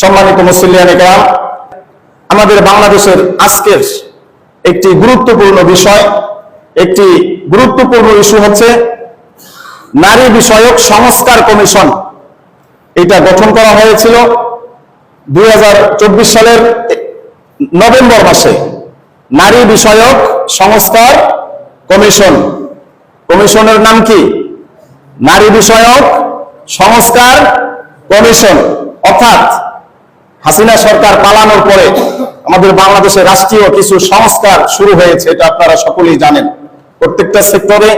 সম্মানিত মুসলিয়ানে কেরাম, আমাদের বাংলাদেশের আজকের একটি গুরুত্বপূর্ণ বিষয়, একটি গুরুত্বপূর্ণ ইস্যু হচ্ছে নারী বিষয়ক সংস্কার কমিশন। এটা গঠন করা হয়েছিল দুই হাজার চব্বিশ সালের নভেম্বর মাসে। নারী বিষয়ক সংস্কার কমিশন। কমিশনের নাম কি? নারী বিষয়ক সংস্কার কমিশন। অর্থাৎ হাসিনা সরকার পালানোর পরে আমাদের বাংলাদেশে রাষ্ট্রীয় কিছু সংস্কার শুরু হয়েছে, এটা আপনারা সকলেই জানেন। প্রত্যেকটা সেক্টরে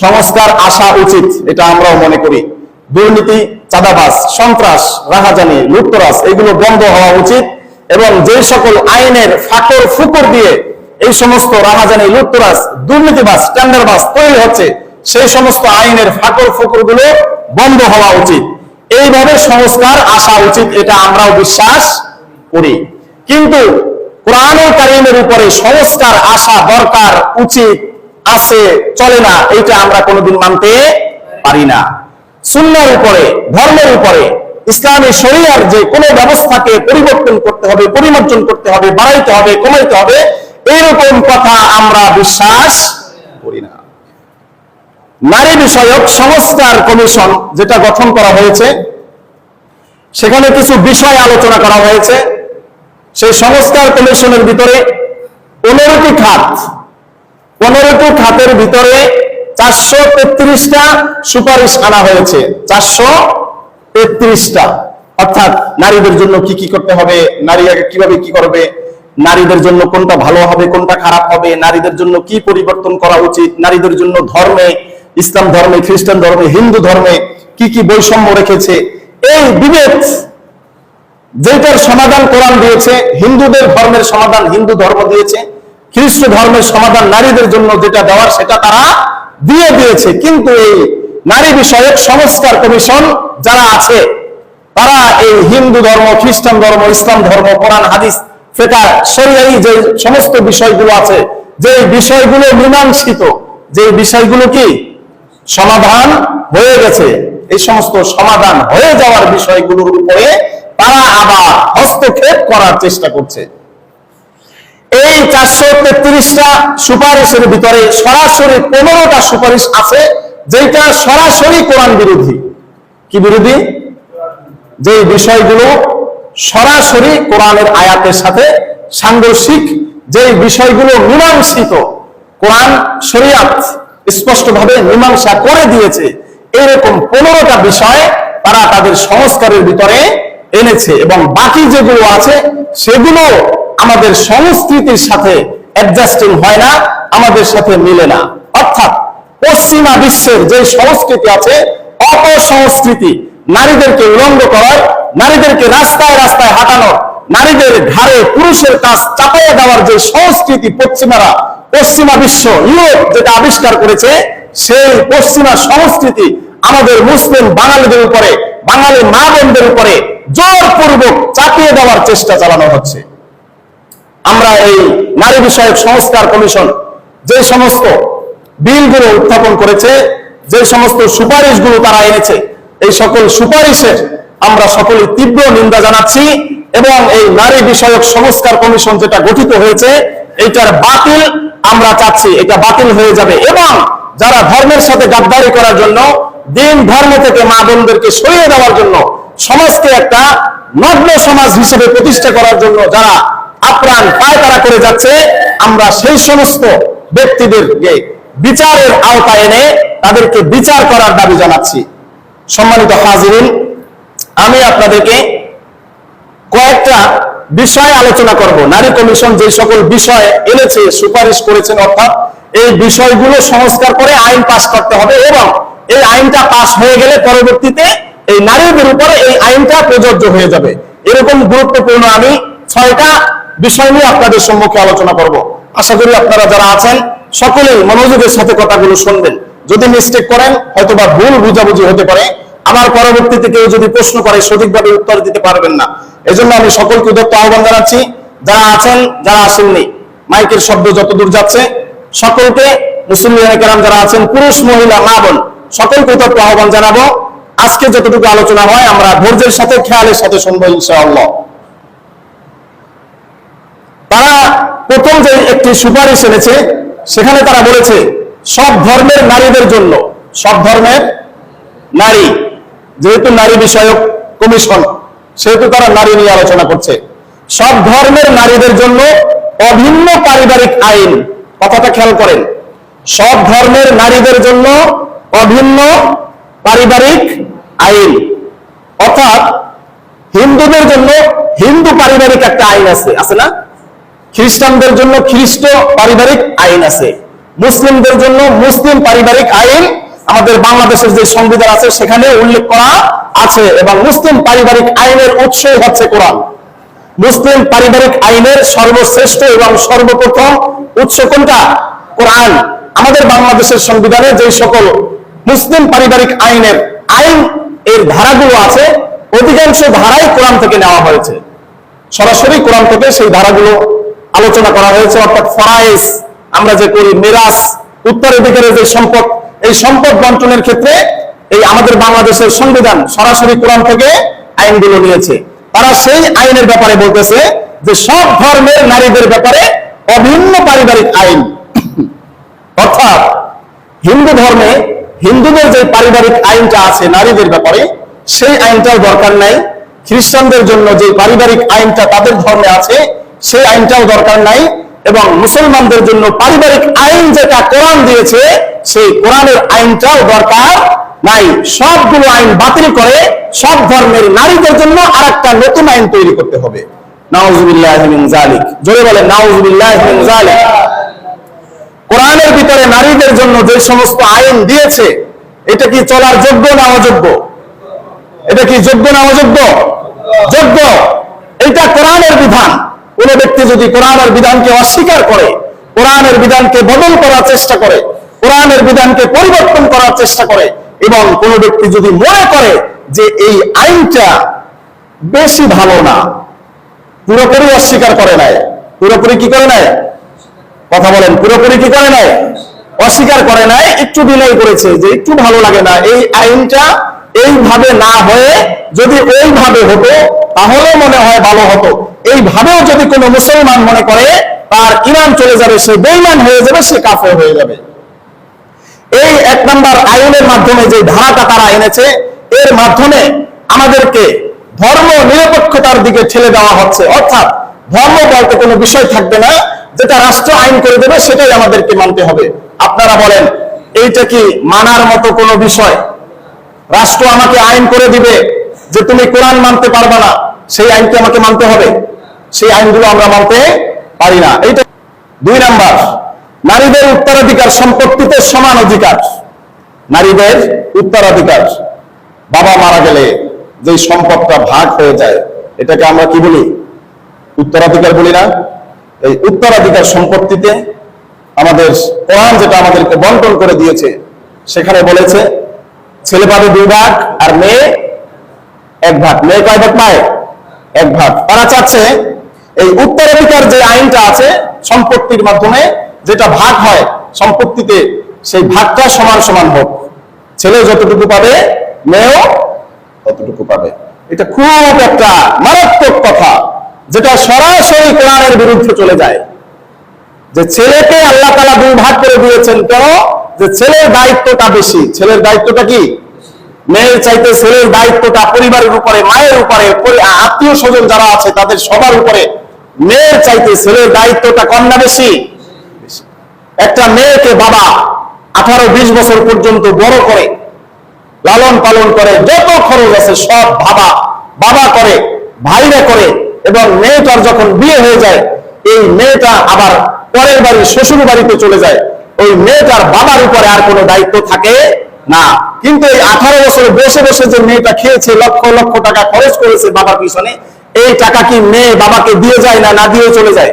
সংস্কার আসা উচিত, এটা আমরাও মনে করি। দুর্নীতি, চাঁদাবাজ, সন্ত্রাস, রাহাজানি, লুটতরাজ, এগুলো বন্ধ হওয়া উচিত এবং যে সকল আইনের ফাঁকর ফুকর দিয়ে এই সমস্ত রাহাজানি, লুটতরাজ, দুর্নীতিবাজ, টেন্ডারবাজ তৈরি হচ্ছে, সেই সমস্ত আইনের ফাঁকর ফুকরগুলো বন্ধ হওয়া উচিত। এইভাবে সংস্কার আসা উচিত, এটা আমরাও বিশ্বাস করি। কিন্তু কোরআন কারিমের উপরে সংস্কার আসা দরকার উচিত আছে, চলে না এটা আমরা কোনোদিন মানতে পারি না। সুন্নার উপরে, ধর্মের উপরে, ইসলামী শরিয়ার যে কোনো ব্যবস্থাকে পরিবর্তন করতে হবে, পরিমার্জন করতে হবে, বাড়াইতে হবে, কমাইতে হবে, এইরকম কথা আমরা বিশ্বাস করি না। নারী বিষয়ক সংস্কার কমিশন যেটা গঠন করা হয়েছে, সেখানে কিছু বিষয় আলোচনা করা হয়েছে। সেই সংস্কার কমিশনের ভিতরে পনেরোটি খাত, পনেরোটি খাতের ভিতরে চারশো তেত্রিশটা সুপারিশ আনা হয়েছে। চারশো তেত্রিশটা। অর্থাৎ নারীদের জন্য কি কি করতে হবে নারী আগে কীভাবে কি করবে, নারীদের জন্য কোনটা ভালো হবে, কোনটা খারাপ হবে, নারীদের জন্য কি পরিবর্তন করা উচিত, নারীদের জন্য ধর্মে ইসলাম ধর্মে, খ্রিস্টান ধর্মে, হিন্দু ধর্মে কি কি বৈষম্য রেখেছে? এই বিভেদ যেটার সমাধান কোরআন দিয়েছে, হিন্দুদের ধর্মের সমাধান হিন্দু ধর্ম দিয়েছে, খ্রিস্ট ধর্মের সমাধান নারীদের জন্য যেটা দেওয়ার সেটা তারা দিয়ে দিয়েছে। কিন্তু এই নারী বিষয়ক সংস্কার কমিশন যারা আছে, তারা এই হিন্দু ধর্ম, খ্রিস্টান ধর্ম, ইসলাম ধর্ম, কোরআন, হাদিস ফেকা শরিয়াই যে সমস্ত বিষয়গুলো আছে, যে বিষয়গুলো মীমাংসিত, যে বিষয়গুলো কি? সমাধান হয়ে গেছে। এই সমস্ত সমাধান হয়ে যাওয়ার বিষয়গুলোর উপরে তারা আবার হস্তক্ষেপ করার চেষ্টা করছে। এই চারশো তেত্রিশটা সুপারিশের ভিতরে সরাসরি পনেরোটা সুপারিশ আছে যেটা সরাসরি কোরআন বিরোধী। কি বিরোধী? যে বিষয়গুলো সরাসরি কোরআনের আয়াতের সাথে সাংঘর্ষিক যে বিষয়গুলো মীমাংসিত, কোরআন শরিয়াত স্পষ্টভাবে মীমাংসা করে দিয়েছে। এরকম পনেরোটা বিষয় তারা তাদের সংস্কারের ভিতরে এনেছে এবং বাকি যেগুলো আছে, সেগুলো আমাদের সংস্কৃতির সাথে অ্যাডজাস্টিং হয় না, আমাদের সাথে মিলে না। অর্থাৎ পশ্চিমা বিশ্বের যে সংস্কৃতি আছে, অপসংস্কৃতি, নারীদেরকে উলঙ্গ করার, নারীদেরকে রাস্তায় রাস্তায় হাঁটানো নারীদের ঘাড়ে পুরুষের কাজ চাপাইয়া দেওয়ার যে সংস্কৃতি পশ্চিমারা পশ্চিমা বিশ্ব ইউরোপ যেটা আবিষ্কার করেছে, সেই পশ্চিমা সংস্কৃতি আমাদের মুসলিম বাঙালিদের উপরে, বাঙালি মা বোনদের উপরে জোরপূর্বক চাপিয়ে দেওয়ার চেষ্টা চালানো হচ্ছে। আমরা এই নারী বিষয়ক সংস্কার কমিশন যে সমস্ত বিলগুলো উত্থাপন করেছে, যে সমস্ত সুপারিশগুলো তারা এনেছে, এই সকল সুপারিশের আমরা সকলে তীব্র নিন্দা জানাচ্ছি এবং এই নারী বিষয়ক সংস্কার কমিশন যেটা গঠিত হয়েছে, এইটার বাতিল আমরা চাচ্ছি এটা বাতিল হয়ে যাবে এবং যারা ধর্মের সাথে গাদ্দারি করার জন্য, দিন ধর্ম থেকে মা বোনদেরকে সরিয়ে দেওয়ার জন্য, সমাজকে একটা নগ্ন সমাজ হিসেবে প্রতিষ্ঠা করার জন্য যারা আপ্রাণ পায়তারা করে যাচ্ছে, আমরা সেই সমস্ত ব্যক্তিদেরকে বিচারের আওতায় এনে তাদেরকে বিচার করার দাবি জানাচ্ছি। সম্মানিত হাজিরিন, আমি আপনাদেরকে কয়েকটা বিষয় আলোচনা করব। নারী কমিশন যে সকল বিষয় এনেছে, সুপারিশ করেছেন, অর্থাৎ এই বিষয়গুলো সংস্কার করে আইন পাশ করতে হবে এবং এই আইনটা পাশ হয়ে গেলে পরবর্তীতে এই নারীদের উপরে এই আইনটা প্রযোজ্য হয়ে যাবে। এরকম গুরুত্বপূর্ণ আমি ছয়টা বিষয় নিয়ে আপনাদের সম্মুখে আলোচনা করব। আশা করি আপনারা যারা আছেন, সকলেই মনোযোগের সাথে কথাগুলো শুনবেন। যদি মিস্টেক করেন হয়তো বা ভুল বুঝাবুঝি হতে পারে। আবার পরবর্তীতে কেউ যদি প্রশ্ন করে, সঠিকভাবে উত্তর দিতে পারবেন না। এজন্য আমি সকলকে উদ্যত্ত আহ্বান জানাচ্ছি, যারা আছেন, যারা আসেননি, মাইকের শব্দ যতদূর যাচ্ছে, সকলকে, মুসলিম কেরাম যারা আছেন, পুরুষ, মহিলা, মা, বোন, সকলকে উদ্যত্ত আহ্বান জানাব। আজকে যতটুকু আলোচনা হয়, আমরা ধৈর্যের সাথে, খেয়ালের সাথে শুনব, ইনশাআল্লাহ। তারা প্রথম যে একটি সুপারিশ এনেছে, সেখানে তারা বলেছে, সব ধর্মের নারীদের জন্য, সব ধর্মের নারী, যেহেতু নারী বিষয়ক কমিশন সেহেতু তারা নারী নিয়ে আলোচনা করছে। সব ধর্মের নারীদের জন্য অভিন্ন পারিবারিক আইন, কথাটা খেয়াল করেন। সব ধর্মের নারীদের জন্য অভিন্ন পারিবারিক আইন। অর্থাৎ হিন্দুদের জন্য হিন্দু পারিবারিক একটা আইন আছে আছে না? খ্রিস্টানদের জন্য খ্রিস্ট পারিবারিক আইন আছে। মুসলিমদের জন্য মুসলিম পারিবারিক আইন আমাদের বাংলাদেশের যে সংবিধান আছে, সেখানে উল্লেখ করা আছে এবং মুসলিম পারিবারিক আইনের উৎস হচ্ছে কোরআন। মুসলিম পারিবারিক আইনের সর্বশ্রেষ্ঠ এবং সর্বপ্রথম উৎস কোনটা? কোরআন। আমাদের বাংলাদেশের সংবিধানে যে সকল মুসলিম পারিবারিক আইনের আইন এর ধারাগুলো আছে, অধিকাংশ ধারাই কোরআন থেকে নেওয়া হয়েছে। সরাসরি কোরআন থেকে সেই ধারাগুলো আলোচনা করা হয়েছে, অর্থাৎ ফরাইস আমরা যে করি মেরাস উত্তরাধিকারের যে সম্পদ এই সম্পদ বন্টনের ক্ষেত্রে এই আমাদের বাংলাদেশের সংবিধান সরাসরি কোরআন থেকে আইনগুলো নিয়েছে। তারা সেই আইনের ব্যাপারে বলতেছে যে সব ধর্মের নারীদের ব্যাপারে অভিন্ন পারিবারিক আইন। অর্থাৎ হিন্দু ধর্মে হিন্দুদের যে পারিবারিক আইনটা আছে নারীদের ব্যাপারে, সেই আইনটার দরকার নাই। খ্রিস্টানদের জন্য যে পারিবারিক আইনটা তাদের ধর্মে আছে, সেই আইনটাও দরকার নাই। এবং মুসলমানদের জন্য পারিবারিক আইন যেটা কোরআন দিয়েছে সেই কোরআনের আইনটাও দরকার নাই। সবগুলো আইন বাতিল করে সব ধর্মের নারীদের জন্য আর একটা নতুন আইন তৈরি করতে হবে। কোরআনের ভিতরে নারীদের জন্য যে সমস্ত আইন দিয়েছে, এটা কি চলার যোগ্য না অযোগ্য? এটা কি যোগ্য না অযোগ্য? যোগ্য। এটা কোরআনের বিধান। কোন ব্যক্তি যদি কোরআনের বিধানকে অস্বীকার করে, কোরআনের বিধানকে বদল করার চেষ্টা করে কোরআনের বিধানকে পরিবর্তন করার চেষ্টা করে এবং কোন ব্যক্তি যদি মনে করে যে এই আইনটা বেশি ভালো না, পুরোপুরি অস্বীকার করে নাই পুরোপুরি কি করে নাই কথা বলেন, পুরোপুরি কি করে নাই অস্বীকার করে নাই একটু বিনয় করেছে যে একটু ভালো লাগে না, এই আইনটা এইভাবে না হয়ে যদি ওইভাবে হতো তাহলে মনে হয় ভালো হতো। এইভাবেও যদি কোনো মুসলমান মনে করে, তার ইমান চলে যাবে, সে বেইমান হয়ে যাবে, সে কাফের হয়ে যাবে। এই এক নম্বর আইনের মাধ্যমে যে ধারাটা তারা এনেছে, এর মাধ্যমে আমাদেরকে ধর্ম নিরপেক্ষতার দিকে ঠেলে দেওয়া হচ্ছে। অর্থাৎ ধর্ম বলতে কোনো বিষয় থাকবে না, যেটা রাষ্ট্র আইন করে দেবে সেটাই আমাদেরকে মানতে হবে। আপনারা বলেন, এইটা কি মানার মতো কোনো বিষয়? রাষ্ট্র আমাকে আইন করে দিবে যে তুমি কোরআন মানতে পারবে না, সেই আইনকে আমাকে মানতে হবে? সেই আইনগুলো আমরা মানতে পারি না। এইটা দুই নাম্বার। নারীদের উত্তরাধিকার সম্পত্তিতে সমান অধিকার। নারীদের উত্তরাধিকার। বাবা মারা গেলে যে সম্পদটা ভাগ হয়ে যায়, এটাকে আমরা কি বলি? উত্তরাধিকার বলি না। এই উত্তরাধিকার সম্পত্তিতে আমাদের কোরআন যেটা আমাদেরকে বন্টন করে দিয়েছে, সেখানে বলেছে, ছেলে পাবে দুই ভাগ আর মেয়ে এক ভাগ। মেয়ে কয় ভাগ? পায়। এক ভাগ। তারা চাচ্ছে এই উত্তরাধিকার যে আইনটা আছে, সম্পত্তির মাধ্যমে যেটা ভাগ হয় সম্পত্তিতে, সেই ভাগটা সমান সমান হোক। ছেলে যতটুকু পাবে, মেয়েও ততটুকু পাবে। এটা খুব একটা মারাত্মক কথা, যেটা সরাসরি কোরআনের বিরুদ্ধে চলে যায়। যে ছেলেকে আল্লাহ তালা দুই ভাগ করে দিয়েছেন কেন? যে ছেলের দায়িত্বটা বেশি। ছেলের দায়িত্বটা কি? মেয়ের চাইতে ছেলের দায়িত্বটা পরিবারের উপরে, মায়ের উপরে আত্মীয় স্বজন যারা আছে, তাদের সবার উপরে। মেয়ের চাইতে ছেলের দায়িত্বটা না বেশি? একটা মেয়েকে বাবা আঠারো বিশ বছর পর্যন্ত বড় করে, লালন পালন করে, যত খরচ আছে সব বাবা বাবা করে, ভাইরা করে এবং মেয়েটার যখন বিয়ে হয়ে যায়, এই মেয়েটা আবার পরের বাড়ি, শ্বশুর বাড়িতে চলে যায়। ওই মেয়েটার বাবার উপরে আর কোনো দায়িত্ব থাকে না। কিন্তু এই আঠারো বছর বসে বসে যে মেয়েটা খেয়েছে, লক্ষ লক্ষ টাকা খরচ করেছে বাবার পিছনে, এই টাকা কি মেয়ে বাবাকে দিয়ে যায় না না দিয়ে চলে যায়?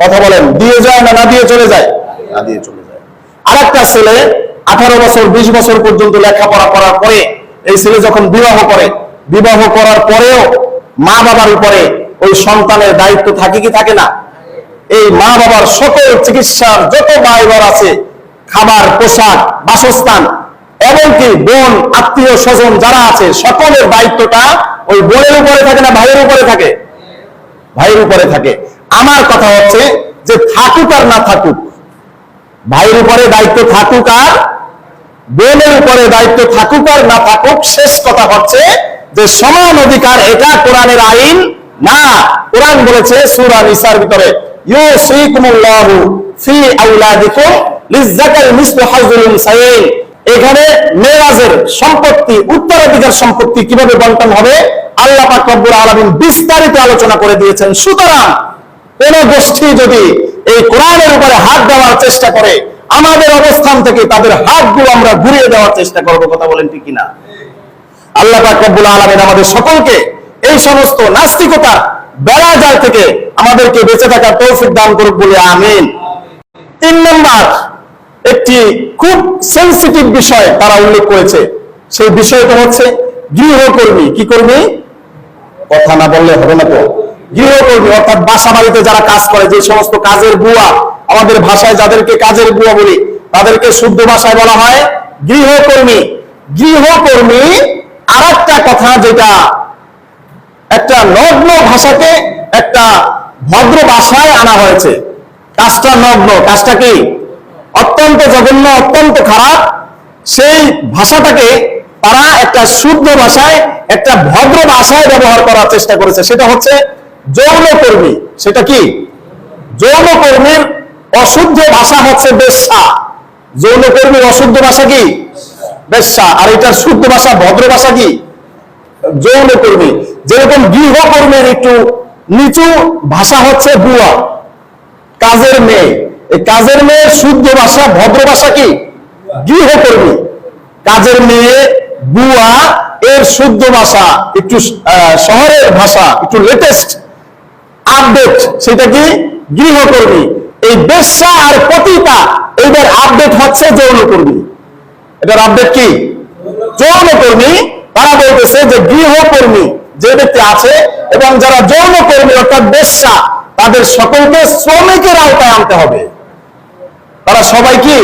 কথা বলেন, দিয়ে যায় না না দিয়ে চলে যায়? না দিয়ে চলে যায়। আর একটা ছেলে আঠারো বছর, বিশ বছর পর্যন্ত লেখাপড়া করার পরে এই ছেলে যখন বিবাহ করে, বিবাহ করার পরেও মা বাবার উপরে ওই সন্তানের দায়িত্ব থাকে কি থাকে না? এই মা বাবার সকল চিকিৎসার যত ব্যয়ভার আছে, খাবার, পোশাক, বাসস্থান, এমনকি বোন, আত্মীয়, স্বজন যারা আছে, সকলের দায়িত্বটা ওই বোনের উপরে থাকে না ভাইয়ের উপরে থাকে? ভাইয়ের উপরে থাকে। আমার কথা হচ্ছে যে থাকুক আর না থাকুক ভাইয়ের উপরে দায়িত্ব থাকুক আর, বোনের উপরে দায়িত্ব থাকুক আর, না থাকুক, শেষ কথা হচ্ছে যে সমান অধিকার এটা কোরআনের আইন না। কোরআন বলেছে সূরা নিসার ভিতরে, ইউসিকুমুল্লাহু ফি আওলাদিকুম লিযাকারি মিসলু হাযুল উনসায়াইন এখানে মেরাজের সম্পত্তি, উত্তরাধিকার সম্পত্তি কীভাবে বন্টন হবে? আল্লাহ পাক রব্বুল আলামিন বিস্তারিত আলোচনা করে দিয়েছেন। সুতরাং কোন গোষ্ঠী যদি এই কোরআনের উপরে হাত দেওয়ার চেষ্টা করে, আমাদের অবস্থান থেকে তাদের হাতগুলো আমরা ঘুরিয়ে দেওয়ার চেষ্টা করব, কথা বলেন ঠিক কিনা? আল্লাহ পাক রব্বুল আলামিন আমাদের সকলকে এই সমস্ত নাস্তিকতা বেড়াজাল থেকে আমাদেরকে বেঁচে থাকার তৌফিক দান করুক বলে আমিন। তিন নম্বর, একটি খুব সেন্সিটিভ বিষয় তারা উল্লেখ করেছে। সেই বিষয়টা হচ্ছে গৃহকর্মী। কি কর্মী? কথা না বললে হবে না তো। গৃহকর্মী, অর্থাৎ বাসা বাড়িতে যারা কাজ করে, যে সমস্ত কাজের বুয়া, আমাদের ভাষায় যাদেরকে কাজের বুয়া বলি, তাদেরকে শুদ্ধ ভাষায় বলা হয় গৃহকর্মী। গৃহকর্মী আর একটা কথা যেটা একটা নগ্ন ভাষাকে একটা ভদ্র ভাষায় আনা হয়েছে। কাজটা নগ্ন, কাজটা কি? অত্যন্ত জঘন্য, অত্যন্ত খারাপ। সেই ভাষাটাকে তারা একটা শুদ্ধ ভাষায়, একটা ভদ্র ভাষায় ব্যবহার করার চেষ্টা করেছে। সেটা হচ্ছে যৌনকর্মী, সেটা কি? যৌনকর্মীর অশুদ্ধ ভাষা হচ্ছে বেশ্যা। যৌনকর্মীর অশুদ্ধ ভাষা কি? বেশ্যা। আর এটার শুদ্ধ ভাষা ভদ্র ভাষা কি? যৌনকর্মী। যেরকম গৃহকর্মীর একটু নিচু ভাষা হচ্ছে বুয়া, কাজের মেয়ে। এই কাজের মেয়ের শুদ্ধ ভাষা, ভদ্র ভাষা কি? গৃহকর্মী। কাজের মেয়ে, বুয়া, এর শুদ্ধ ভাষা, একটু শহরের ভাষা, একটু লেটেস্ট আপডেট, সেটা কি? গৃহকর্মী। এই বেশ্যা আর পতিতা, এইবার আপডেট হচ্ছে যৌনকর্মী। এটার আপডেট কি? যৌনকর্মী, তারা বলতেছে যে গৃহকর্মী যে ব্যক্তি আছে এবং যারা যৌনকর্মী, অর্থাৎ বেশ্যা, তাদের সকলকে শ্রমিকের আওতায় আনতে হবে। তারা সবাই কি?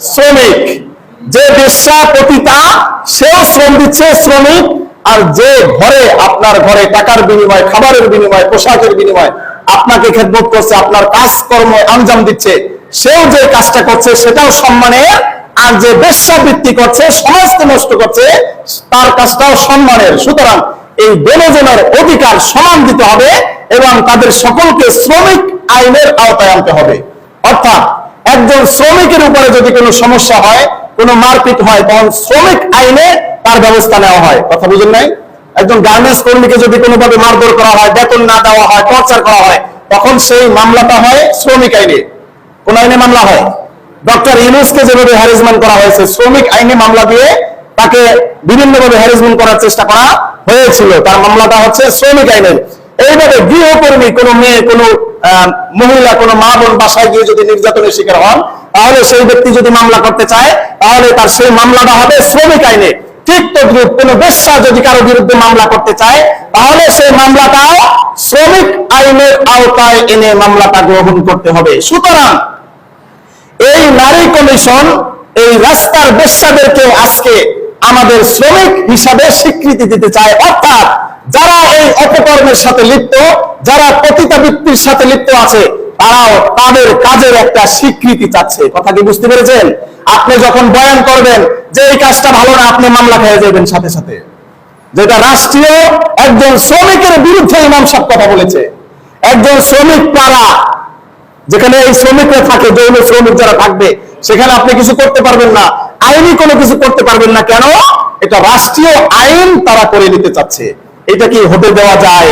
শ্রমিক। যে বেশ্যা, পতিতা, সেও শ্রম দিচ্ছে, শ্রমিক আর যে ঘরে আপনার ঘরে টাকার বিনিময়, খাবারের বিনিময়, পোশাকের বিনিময় আপনাকে খেদমত করছে, আপনার কাজকর্ম আঞ্জাম দিচ্ছে, সেও যে কাজটা করছে সেটাও সম্মানের, আর যে বেশ্যাবৃত্তি করছে সমাজকে নষ্ট করছে, তার কাজটাও সম্মানের। সুতরাং এই দুজনের অধিকার সমান দিতে হবে এবং তাদের সকলকে শ্রমিক আইনের আওতায় আনতে হবে। অর্থাৎ একজন শ্রমিকের উপরে যদি কোনো সমস্যা হয়, কোনো মারপিট হয়, তখন শ্রমিক আইনে তার ব্যবস্থা নেওয়া হয়। কথা বুঝেন নাই? একজন গার্মেন্টস কর্মীকে যদি কোনোভাবে মারধর করা হয়, বেতন না দেওয়া হয়, টর্চার করা হয়, তখন সেই মামলাটা হয় শ্রমিক আইনে। কোন আইনে মামলা হয়? ডক্টর ইউনুসকে যেভাবে হ্যারেসমেন্ট করা হয়েছে, শ্রমিক আইনে মামলা দিয়ে তাকে বিভিন্নভাবে হ্যারেসমেন্ট করার চেষ্টা করা হয়েছিল। তার মামলাটা হচ্ছে শ্রমিক আইনের এইভাবে গৃহকর্মী, কোন মেয়ে, কোন মহিলা, কোন মা বোন বাসায় গিয়ে যদি নির্যাতনের শিকার হন, তাহলে সেই ব্যক্তি যদি মামলা করতে চায়, তাহলে তার সেই মামলাটা হবে শ্রমিক আইনে। ঠিক তদ্রুপ কোন বেশ্যা যদি কারও বিরুদ্ধে মামলা করতে চায়, তাহলে সেই মামলাটাও শ্রমিক আইনের আওতায় এনে মামলাটা গ্রহণ করতে হবে। সুতরাং এই নারী কমিশন, এই রাস্তার বেশ্যাদেরকে আজকে আমাদের শ্রমিক হিসাবে স্বীকৃতি দিতে চায়। অর্থাৎ যারা এই অপকর্মের সাথে লিপ্ত, যারা পতিতাবৃত্তির সাথে লিপ্ত আছে তারাও তাদের কাজের একটা স্বীকৃতি চাচ্ছে। কথা কি বুঝতে পেরেছেন? আপনি যখন বয়ান করবেন, যে এই কাজটা ভালো না, আপনি মামলা খেয়ে যাবেন সাথে সাথে। যেটা রাষ্ট্রীয়, একজন শ্রমিকের বিরুদ্ধে ইমাম সাহেব কথা বলেছে। একজন শ্রমিক পাড়া, যেখানে এই শ্রমিকরা থাকে যৌন শ্রমিক যারা থাকবে, সেখানে আপনি কিছু করতে পারবেন না। আইনি কোনো কিছু করতে পারবেন না। কেন? এটা রাষ্ট্রীয় আইন তারা করে নিতে চাচ্ছে। এটা কি হতে দেওয়া যায়?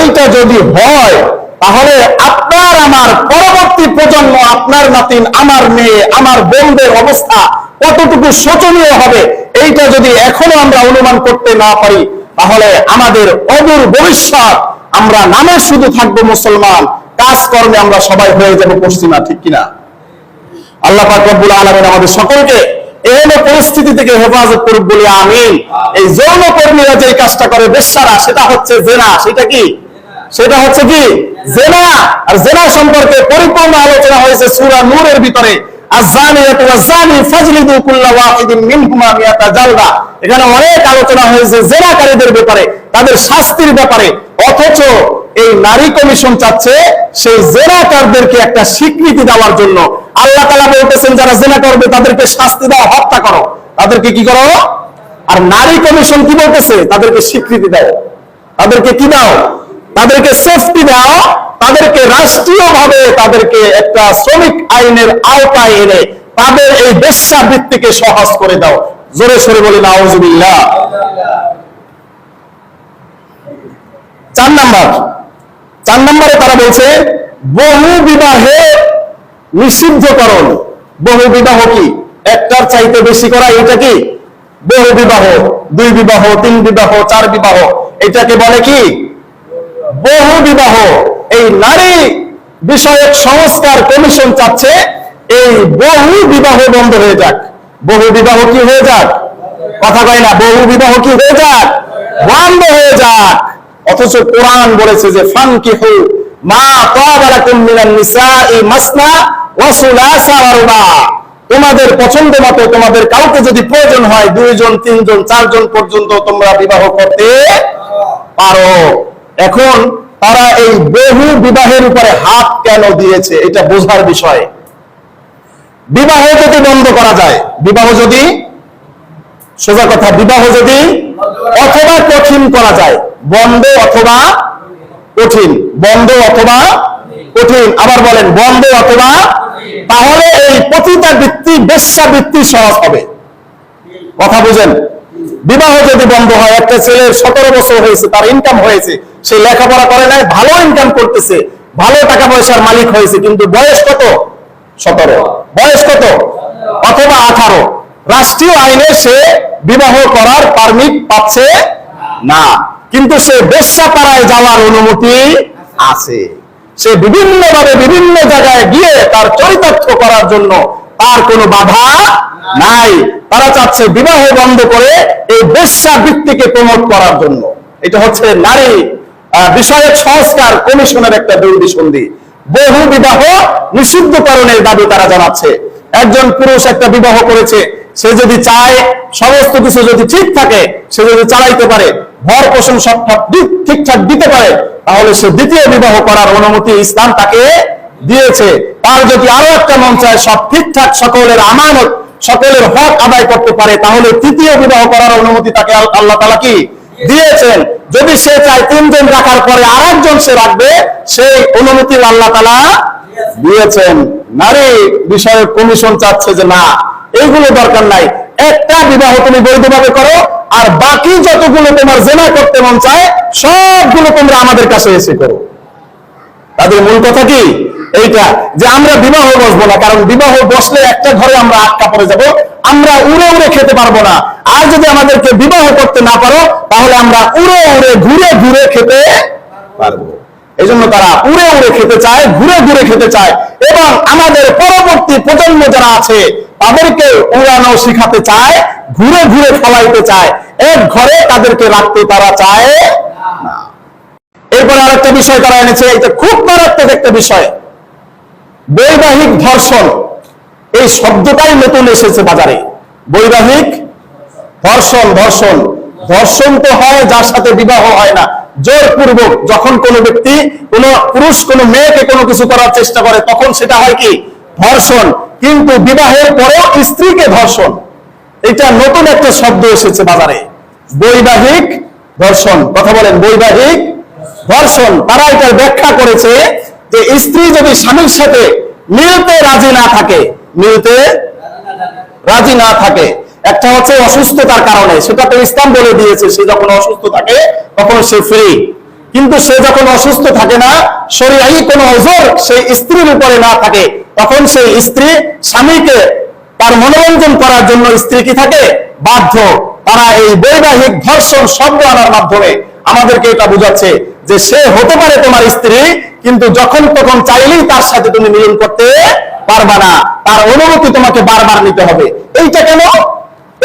এইটা যদি হয় তাহলে আপনার আমার পরবর্তী প্রজন্ম, আপনার নাতিন, আমার মেয়ে, আমার বোনদের অবস্থা কতটুকু শোচনীয় হবে, এইটা যদি এখনও আমরা অনুমান করতে না পারি, তাহলে আমাদের অদূর ভবিষ্যৎ, আমরা নামে শুধু থাকব মুসলমান, কাজকর্মে আমরা সবাই হয়ে যাব পশ্চিমা, ঠিক কিনা? আল্লাহ পাক রব্বুল আলামিন আমাদের সকলকে এহেন পরিস্থিতি থেকে হেফাজত করুক বলে, আমিন। এই যৌন কর্মীরা যে কাজটা করে, বেশ্যারা, সেটা হচ্ছে জেনা, সেটা কি? সেটা হচ্ছে কি? জেনা। আর জেনা সম্পর্কে পরিপূর্ণ আলোচনা হয়েছে সূরা নূরের ভিতরে। একটা স্বীকৃতি দেওয়ার জন্য। আল্লাহ তাআলা বলতেছেন, যারা জেনা করবে, তাদেরকে শাস্তি দাও, হত্যা করো। তাদেরকে কি করো? আর নারী কমিশন কি বলতেছে? তাদেরকে স্বীকৃতি দাও। তাদেরকে কি দাও? তাদেরকে সেফটি দাও তাদেরকে রাষ্ট্রীয়ভাবে তাদেরকে একটা শ্রমিক আইনের আওতায় এনে তাদের এই বেশ্যাবৃত্তিকে সহজ করে দাও। জোরে সরে বলি নাউজুবিল্লাহ চার নাম্বার। চার নম্বরে তারা বলছে, বহু বিবাহে নিষিদ্ধকরণ। বহু বিবাহ কি? একটার চাইতে বেশি করা, এটা কি? বহু বিবাহ, দুই বিবাহ, তিন বিবাহ, চার বিবাহ। এটাকে বলে কি? বহু বিবাহ। এই নারী বিষয়ক সংস্কার কমিশন চাচ্ছে, এই বহু বিবাহ বন্ধ হয়ে যাক। বহু বিবাহ কি হয়ে যাক? কথা কয় না, বহু বিবাহ কি হয়ে যাক? বন্ধ হয়ে যাক। অথচ কোরআন বলেছে যে ফান কি হু মা তাবারাকুম মিনান নিসাই মাসনা ওয়া তোমাদের পছন্দ মতো তোমাদের কাউকে যদি প্রয়োজন হয়, দুইজন, তিনজন, চারজন পর্যন্ত তোমরা বিবাহ করতে পারো। এখন তারা এই বহু বিবাহের উপরে হাত কেন দিয়েছে, এটা বোঝার বিষয়। বিবাহ যদি বন্ধ করা যায়, বিবাহ যদি, সোজা কথা, বিবাহ যদি অথবা কঠিন করা যায়, বন্ধ অথবা কঠিন, বন্ধ অথবা কঠিন, আবার বলেন, বন্ধ অথবা তাহলে এই পতিতা বৃত্তি বেশ্যা বৃত্তি সহজ হবে। কথা বুঝেন? বিবাহ যদি বন্ধ হয়, একটা ছেলের সতেরো বছর হয়েছে, তার ইনকাম হয়েছে, সে লেখাপড়া করে নাই, ভালো ইনকাম করতেছে, ভালো টাকা পয়সার মালিক হয়েছে, কিন্তু বয়স কত? সতেরো। বয়স কত? অথবা আঠারো। রাষ্ট্রীয় আইনে সে বিবাহ করার পারমিট পাচ্ছে না। কিন্তু সে বেশ্যাপাড়ায় যাওয়ার অনুমতি আছে। সে বিভিন্ন ভাবে বিভিন্ন জায়গায় গিয়ে তার চরিতার্থ করার জন্য তার কোনো বাধা নাই। তারা চাচ্ছে বিবাহ বন্ধ করে এই বেশ্যা বৃত্তিকে প্রমোট করার জন্য। এটা হচ্ছে নারী বিষয়ক সংস্কার কমিশনের একটা দুর্দি সন্ধি বহু বিবাহ নিষিদ্ধ নিষিদ্ধকরণের দাবি তারা জানাচ্ছে। একজন পুরুষ একটা বিবাহ করেছে, সে যদি চায়, সমস্ত কিছু যদি ঠিক থাকে, সে যদি চালাইতে পারে ভর পোষণ সব ঠিক- ঠিকঠাক দিতে পারে, তাহলে সে দ্বিতীয় বিবাহ করার অনুমতি ইসলাম তাকে দিয়েছে। তার যদি আরও একটা মন চায়, সব ঠিকঠাক সকলের আমানত সকলের হক আদায় করতে পারে, তাহলে তৃতীয় বিবাহ করার অনুমতি তাকে আল্লাহ তালা কি দিয়েছেন? যদি সে চায় তিনজন রাখার পরে আরেকজন সে রাখবে, সেই অনুমতি আল্লাহ তালা দিয়েছেন। নারী বিষয়ে কমিশন চাচ্ছে যে না, এইগুলো দরকার নাই। একটা বিবাহ তুমি বৈধভাবে করো, আর বাকি যতগুলো তোমার জেনা করতে মন চায়, সবগুলো তোমরা আমাদের কাছে এসে করো। তাদের মূল কথা কি? এইটা যে আমরা বিবাহ বসবো না, কারণ বিবাহ বসলে একটা ঘরে আমরা আটকা পড়ে যাব, আমরা উড়ে উড়ে খেতে পারব না। আর যদি আমাদেরকে বিবাহ করতে না পারো, তাহলে আমরা উড়ে উড়ে ঘুরে ঘুরে খেতে পারব। এই জন্য তারা উড়ে উড়ে খেতে চায়, ঘুরে ঘুরে খেতে চায়। এবং আমাদের পরবর্তী প্রজন্ম যারা আছে, তাদেরকে উড়ানো শিখাতে চায়, ঘুরে ঘুরে ফলাইতে চায়। এক ঘরে তাদেরকে রাখতে তারা চায় না। এরপরে আরেকটা বিষয় তারা এনেছে এটা খুব মারাত্মক একটা বিষয়। বৈবাহিক ধর্ষণ, এই শব্দটাই নতুন এসেছে বাজারে। বৈবাহিক ধর্ষণ ধর্ষণ। ধর্ষণ তো হয়, যার সাথে বিবাহ হয় না। জোরপূর্বক যখন কোনো ব্যক্তি, কোন পুরুষ, কোন মেয়েকে কোনো কিছু করার চেষ্টা করে, তখন সেটা হয় কি? ধর্ষণ। কিন্তু বিবাহের পরেও স্ত্রীকে ধর্ষণ। এটা নতুন একটা শব্দ এসেছে বাজারে। বৈবাহিক ধর্ষণ। কথা বলেন, বৈবাহিক ধর্ষণ। তারা এটার ব্যাখ্যা করেছে যে স্ত্রী যদি স্বামীর সাথে মিলতে রাজি না থাকে, মিলতে রাজি না থাকে, একটা হচ্ছে অসুস্থতার কারণে, সেটা তো ইসলাম বলে দিয়েছে, সে যখন অসুস্থ থাকে, তখন সে ফ্রি কিন্তু সে যখন অসুস্থ থাকে না, শরীরাই কোনো ওজোর সেই স্ত্রীর উপরে না থাকে, তখন সেই স্ত্রী স্বামীকে তার মনোরঞ্জন করার জন্য স্ত্রী কি থাকে? বাধ্য। তারা এই বৈবাহিক ধর্ষণ শব্দ আনার মাধ্যমে আমাদেরকে এটা বুঝাচ্ছে। যে সে হতে পারে তোমার স্ত্রী, কিন্তু যখন তখন চাইলেই তার সাথে তুমি মিলন করতে পারবা না। তার অনুমতি তোমাকে বারবার নিতে হবে। এইটা কেন?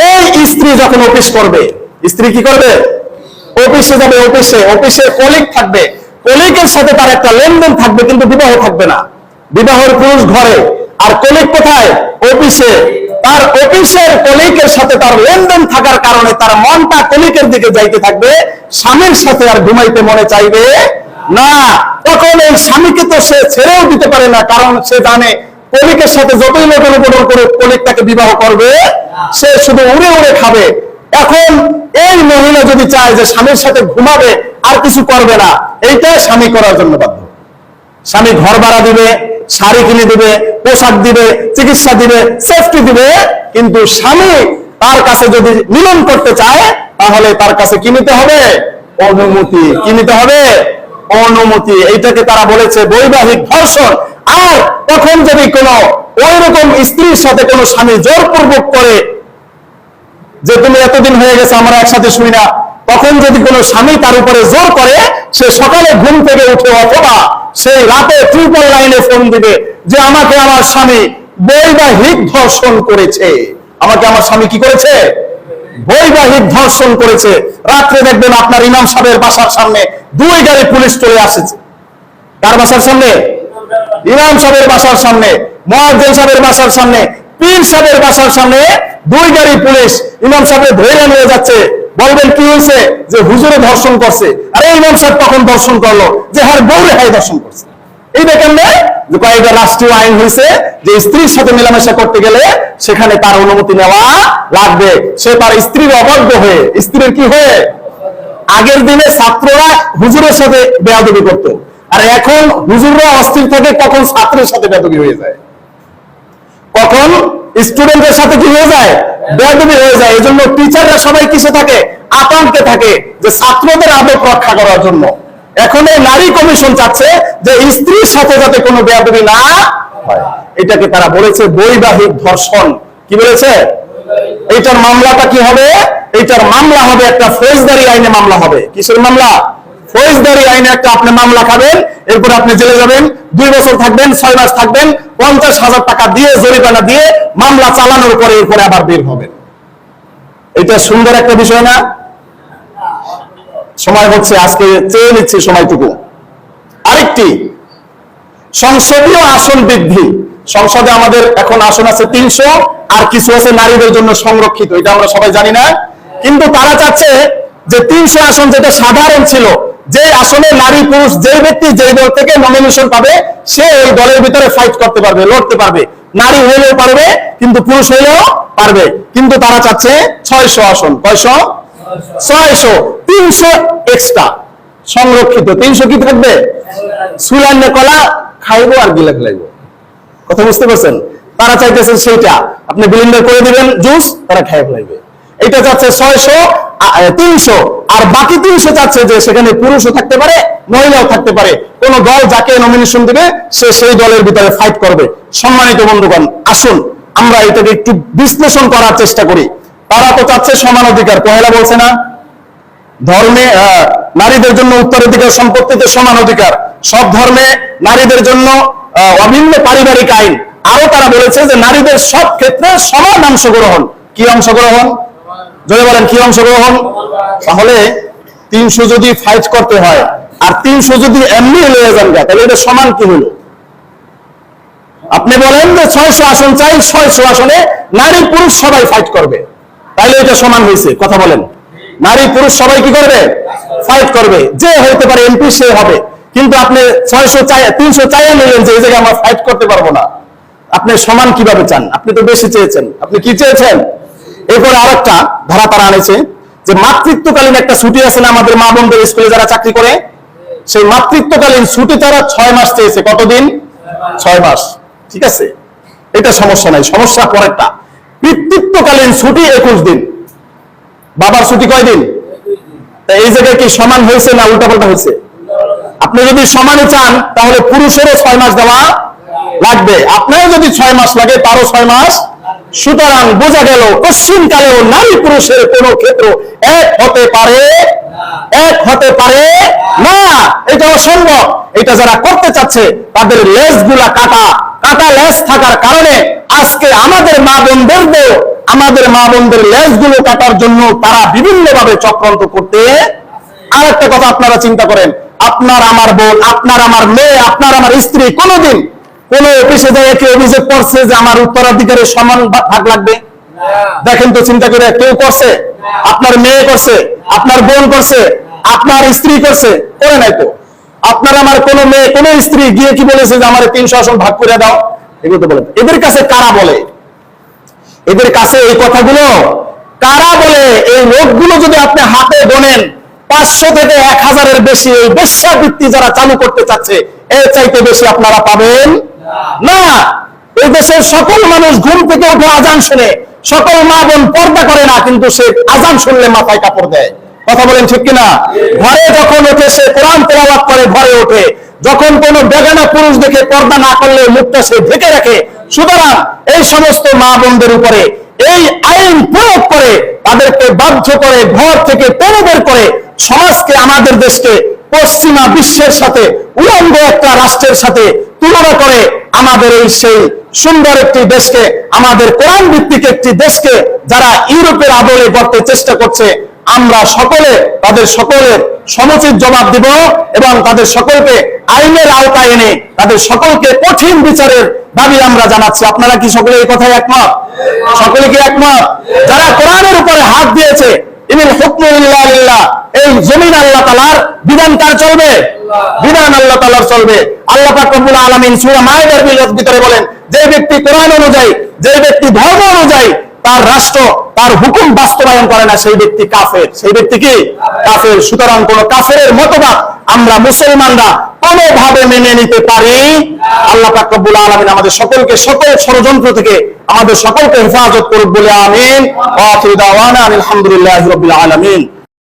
এই স্ত্রী যখন অফিস করবে, স্ত্রী কি করবে? অফিসে যাবে, অফিসে অফিসে কলিগ থাকবে। কলিগের সাথে তার একটা লেনদেন থাকবে, কিন্তু বিবাহ থাকবে না। বিবাহের পুরুষ ঘরে। আর কলিগ কোথায়? অফিসে। তার অফিসের কলিগের সাথে তার লেনদেন থাকার কারণে তার মনটা কলিগের দিকে যাইতে থাকবে, স্বামীর সাথে আর ঘুমাইতে মনে চাইবে না। তখন এই স্বামীকে তো সে ছেড়েও দিতে পারে না, কারণ সে জানে কলিকের সাথে যতই লোকের উপর করে কলিক তাকে বিবাহ করবে, সে শুধু উড়ে উড়ে খাবে। এখন এই মহিলা যদি চায় যে স্বামীর সাথে ঘুমাবে, আর কিছু করবে না, এইটাই স্বামী করার জন্য বাধ্য। স্বামী ঘর ভাড়া দিবে, শাড়ি কিনে দিবে পোশাক দিবে, চিকিৎসা দিবে সেফটি দিবে, কিন্তু স্বামী তার কাছে যদি মিলন করতে চায়, তাহলে তার কাছে কি নিতে হবে? অনুমতি। কি নিতে হবে? অনুমতি। এইটাকে তারা বলেছে বৈবাহিক ধর্ষণ। আর তখন যদি কোনো ওই রকম স্ত্রীর সাথে কোনো স্বামী জোরপূর্বক করে, যে তুমি এতদিন হয়ে গেছে, আমরা একসাথে শুই না, তখন যদি কোনো স্বামী তার উপরে জোর করে সে সকালে ঘুম থেকে উঠে অথবা সেই রাতে ট্রিপল লাইনে ফোন দিবে যে আমাকে আমার স্বামী বৈবাহিক ধর্ষণ করেছে। আমাকে আমার স্বামী কি করেছে? বৈবাহিক ধর্ষণ করেছে। রাত্রে দেখবেন আপনার ইমাম সাহেবের বাসার সামনে দুই গাড়ি পুলিশ চলে আসেছে। কার বাসার সামনে? ইমাম সাহেবের বাসার সামনে মহাজেন সাহেবের বাসার সামনে, পীর সাহেবের বাসার সামনে দুই গাড়ি পুলিশ ইমাম সাহেবের ধরে নিয়ে যাচ্ছে। বলবেন কি হয়েছে? যে হুজুরে ধর্ষণ করছে। আরে ইমাম সাহেব তখন ধর্ষণ করল। যে হার বউরে হাই ধর্ষণ করছে। এই দেখেন যে কয়েকটা রাষ্ট্রীয় আইন হয়েছে যে স্ত্রীর সাথে মেলামেশা করতে গেলে সেখানে তার অনুমতি নেওয়া লাগবে। সে তার স্ত্রীর অবদ্ধ হয়ে, স্ত্রীর কি হয়ে? আগের দিনে ছাত্ররা হুজুরের সাথে বেয়াদবি করত। আর এখন হুজুররা অস্থির থাকে, কখন ছাত্রের সাথে বেয়াদবি হয়ে যায়। কখন? স্টুডেন্টের সাথে কি হয়ে যায়? বেয়াদবি হয়ে যায়। এই জন্য টিচাররা সবাই কিসে থাকে, আতঙ্কে থাকে যে ছাত্রদের আবেগ রক্ষা করার জন্য। এখন এই নারী কমিশন চাচ্ছে যে স্ত্রীর সাথে যাতে কোনো বেয়াদবি না হয়। এটাকে তারা বলেছে বৈবাহিক ধর্ষণ। কি বলেছে? এইটার মামলাটা কি হবে? এইটার মামলা হবে একটা ফৌজদারি আইনে মামলা হবে। কিসের মামলা? ফৌজদারি আইনে একটা আপনি মামলা খাবেন, এরপর আপনি জেলে যাবেন, দুই বছর থাকবেন, ছয় মাস থাকবেন, পঞ্চাশ হাজার টাকা দিয়ে, জরিমানা দিয়ে মামলা চালানোর পরে এরপরে আবার বের হবেন। এটা সুন্দর একটা বিষয় না? সময় হচ্ছে, আজকে চেয়ে নিচ্ছি সময়টুকু। আরেকটি, সংসদীয় আসন বৃদ্ধি। সংসদে আমাদের এখন আসন আছে তিনশো, আর কিছু আছে নারীদের জন্য সংরক্ষিত, এটা আমরা সবাই জানি না। কিন্তু তারা চাচ্ছে যে তিনশো আসন যেটা সাধারণ ছিল যে আসলে নারী, পুরুষ যে ব্যক্তি যে দল থেকে নমিনেশন পাবে, সে ওই দলের ভিতরে ফাইট করতে পারবে, লড়তে পারবে। নারী হইলেও পারবে, কিন্তু পুরুষ হইলেও পারবে। কিন্তু তারা চাচ্ছে ছয়শো আসন। কয়শো? ছয়শো। তিনশো এক্সট্রা সংরক্ষিত। তিনশো কি থাকবে? সুলান্য কলা খাইবো আর গিলে ফেলাইবো। কথা বুঝতে পারছেন? তারা চাইতেছেন সেইটা। আপনি বিলিন্ডার করে দিবেন জুস তারা খাই ফেলাইবে। এটা চাচ্ছে ছয়শো তিনশো। আর বাকি তিনশো চাচ্ছে যে সেখানে পুরুষও থাকতে পারে, মহিলাও থাকতে পারে। কোন দল যাকে নমিনেশন দিবে, সে সেই দলের ভিতরে ফাইট করবে। সম্মানিত বন্ধুগণ, আসুন, আমরা এটাকে একটু বিশ্লেষণ করার চেষ্টা করি। তারা তো চাচ্ছে সমান অধিকার, পহেলা বলছে না। ধর্মে নারীদের জন্য উত্তরাধিকার সম্পত্তিতে সমান অধিকার। সব ধর্মে নারীদের জন্য অভিন্ন পারিবারিক আইন। আরও তারা বলেছে যে নারীদের সব ক্ষেত্রে সমান অংশগ্রহণ। কি অংশগ্রহণ? যদি বলেন, কি অংশগ্রহণ তাহলে তিনশো যদি ফাইট করতে হয়, আর তিনশো যদি এমনি যান তাহলে এটা সমান কি হলো? আপনি বলেন যে ছয়শো আসন চাই, ছয়শো আসনে নারী পুরুষ সবাই ফাইট করবে। তাহলে এটা সমান হয়েছে কথা বলেন। নারী পুরুষ সবাই কি করবে? ফাইট করবে। যে হতে পারে এমপি, সে হবে। কিন্তু আপনি ছয়শো চাই, তিনশো চাইয়া নিলেন যে এই জায়গায় আমরা ফাইট করতে পারব না। আপনি সমান কীভাবে চান? আপনি তো বেশি চেয়েছেন। আপনি কি চেয়েছেন? এরপরে আরেকটা ধারা তারা আনেছে যে মাতৃত্বকালীন একটা ছুটি আছে না আমাদের মা বোনদের স্কুলে যারা চাকরি করে, সেই মাতৃত্বকালীন ছুটি তারা ছয় মাস চেয়েছে। কতদিন? ছয় মাস। ঠিক আছে? এটা সমস্যা নাই। সমস্যা পরেরটা। পিতৃত্বকালীন ছুটি একুশ দিন। বাবার ছুটি কয় দিন এই জায়গায় কি সমান হয়েছে না উল্টাপাল্টা হয়েছে? আপনি যদি সমানে চান, তাহলে পুরুষেরও ছয় মাস দেওয়া লাগবে। আপনারও যদি ছয় মাস লাগে, তারও ছয় মাস সুতরাং বোঝা গেল পশ্চিম কালেও নারী পুরুষের কোন ক্ষেত্র এক হতে পারে, এক হতে পারে না। এটা অসম্ভব। এটা যারা করতে চাচ্ছে, তাদের লেজগুলা কাটা। কাটা লেজ থাকার কারণে আজকে আমাদের মা বোনদের আমাদের মা বোনদের লেজগুলো কাটার জন্য তারা বিভিন্ন ভাবে চক্রান্ত করতে আর একটা কথা আপনারা চিন্তা করেন। আপনার আমার বোন, আপনার আমার মেয়ে, আপনার আমার স্ত্রী কোনোদিন কোন অফিসে যায় কি অভিযোগ করছে যে আমার উত্তরাধিকারের সমান ভাগ লাগবে? দেখেন তো চিন্তা করে কেউ করছে? আপনার মেয়ে করছে? আপনার বোন করছে? আপনার স্ত্রী করছে? করে নাই তো। আপনার আমার কোন মেয়ে কোন স্ত্রী গিয়ে কি বলেছে যে আমার তিনশো আসন ভাগ করে দাও? এগুলো তো এদের কাছে কারা বলে? এদের কাছে এই কথাগুলো কারা বলে? এই লোকগুলো যদি আপনি হাতে গোনেন পাঁচশো থেকে এক হাজারের বেশি এই বেশ্যাবৃত্তি যারা চালু করতে চাচ্ছে এর চাইতে বেশি আপনারা পাবেন না, এই দেশের সকল মানুষ ঘুম থেকে উঠে আজান শুনে, সকল মা বোন পর্দা করে না, কিন্তু সে আজান শুনলে মাথায় কাপড় দেয়। কথা বলেন ঠিক কিনা? ঘরে যখন ওঠে সে কোরআন তেলাওয়াত করে, ঘরে ওঠে যখন কোন বেগানা পুরুষ দেখে পর্দা না করলে মুখটা সে ঢেকে রাখে, সুতরাং এই সমস্ত মা বোনদের উপরে এই আইন প্রয়োগ করে, তাদেরকে বাধ্য করে ঘর থেকে বের করে, সমাজকে, আমাদের দেশকে, পশ্চিমা বিশ্বের সাথে, উলঙ্গ একটা রাষ্ট্রের সাথে তুলনা করে আমাদের এই সেই সুন্দর একটি দেশকে, আমাদের কোরআন ভিত্তিক একটি দেশকে যারা ইউরোপের আদলে গড়তে চেষ্টা করছে, আমরা সকলে, তাদের সকলের সমুচিত জবাব দিব এবং তাদের সকলকে আইনের আওতায় এনে তাদের সকলকে কঠিন বিচারের দাবি আমরা জানাচ্ছি। আপনারা কি সকলে এই কথায় একমত? সকলে কি একমত? যারা কোরআনের উপরে হাত দিয়েছে এই জমিন আল্লাহ তালার বিধান কার চলবে? বিধান আল্লাহ তালার চলবে। আল্লাহ পাকুল আলমিন আলামিন মায়ের ভিতরে বলেন যে ব্যক্তি কোরআন অনুযায়ী যে ব্যক্তি ধর্ম অনুযায়ী তার রাষ্ট্র, তার হুকুম বাস্তবায়ন করে না সেই ব্যক্তি কাফের। সেই ব্যক্তি কি? কাফের। সুতরাং কোন কাফের মতবাদ আমরা মুসলমানরা কোনোভাবে মেনে নিতে পারি। আল্লাহ কাকবুল আলমিন আমাদের সকলকে সকল ষড়যন্ত্র থেকে আমাদের সকলকে হেফাজত করুক বলে আমিন। আলহামদুলিল্লাহ রবিল আলামিন।